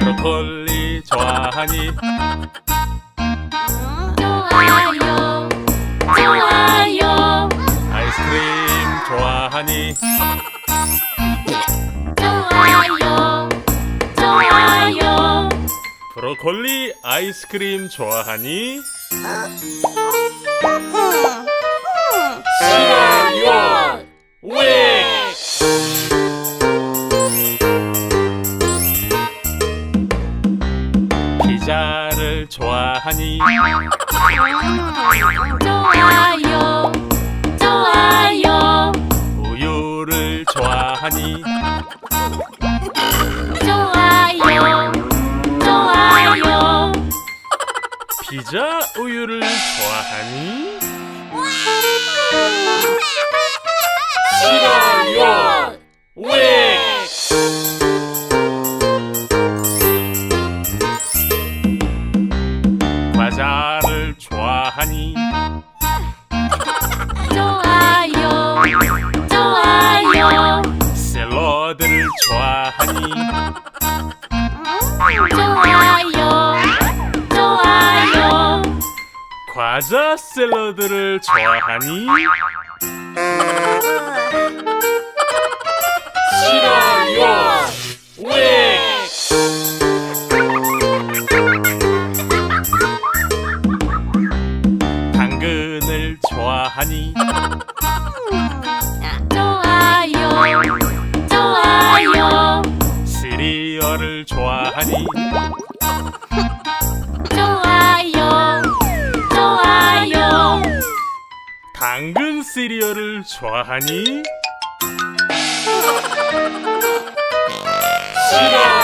브로콜리 좋아하니? 좋아요 좋아요 아이스크림 좋아하니? 좋아요 좋아요 브로콜리 아이스크림 좋아하니 좋아하니? 좋아요 좋아요. 우유를 좋아하니? 좋아요 좋아요. 피자 우유를 좋아하니 좋아하니? 좋아요 좋아요. 샐러드를 좋아하니? 좋아요 좋아요. 과자 샐러드를 좋아하니 좋아하니? 좋아요. 좋아요. 시리얼을 좋아하니? 좋아요. 좋아요. 당근 시리얼을 좋아하니? 싫어요